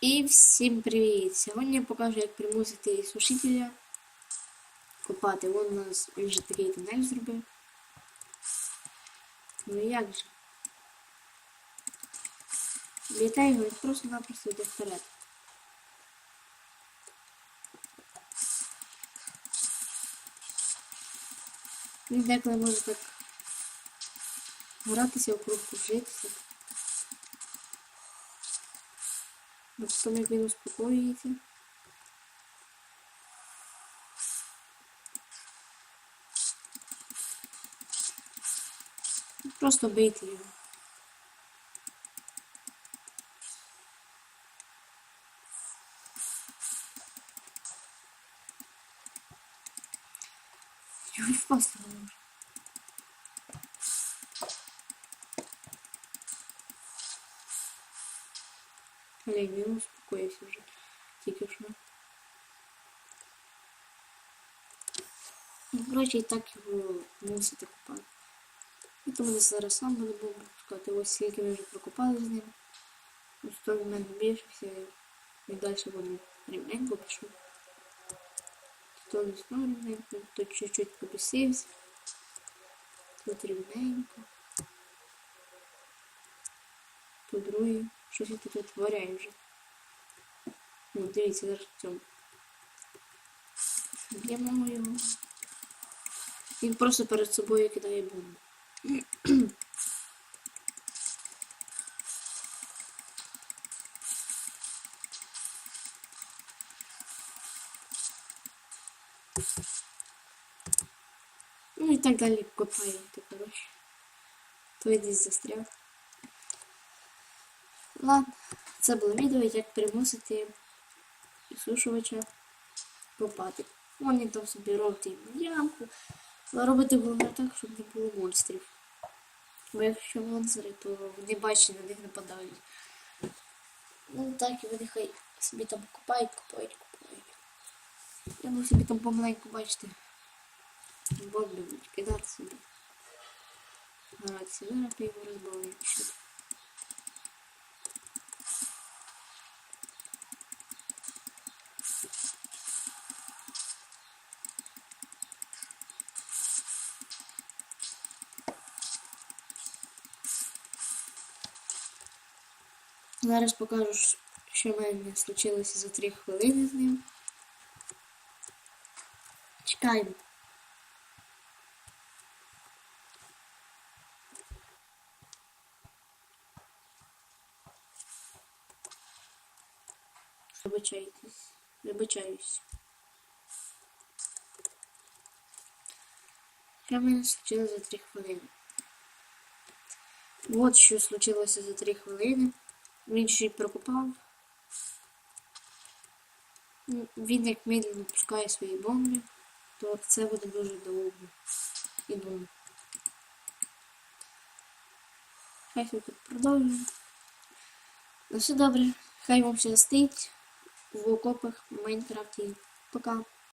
І всім привіт! Сьогодні я покажу, як примусити сушителя копати. Вон у нас він же такий тунель зробив. Ну і як же? Вітаю його і просто-напросто йде вперед. Він деколи може так гратися округ кружитися. Потім як він успокоюється. Просто його. Його впасти не може. Але він успокоївся вже. Тільки. Ну, коротше, і так його мусити купати. І тому зараз сам буду був пропускати. Ось скільки ми вже прокопали з ним. Ось то в мене більше все. І далі буду рівненько пішов. То не знову рівненько, тут чуть-чуть побісився. Тут рівненько. Тут другий. Щось я тут витворяю вже. Ну, дивіться, зараз в цьому. Б'ємо його. Він просто перед собою кидає бомбу. Ну і так далі копаєте, коротше. Той десь застряв. Ладно, це було відео, як примусити підсушувача копати. Вони там собі робить ямку. Робити головне так, щоб не було монстрів. Бо якщо монстри, то вони бачать, на них нападають. Ну так і вони хай собі там копають, копають, копають. Я ну собі там помаленьку бачите. Бомби будуть кидати собі. Зараз я його розбавлю. Зараз покажу, що в мене случилося за 3 хвилини з ним. Чекаємо. Вибачайтесь. Вибачаюсь. Що в мене случилося за 3 хвилини? От що случилося за 3 хвилини. Він ще й прокопав. Ну, Він як медленно пускає свої бомби, то це буде дуже довго і довго. Хай все тут продовжуємо. Ну все добре. Хай вам щастить в окопах в Майнкрафті. Пока.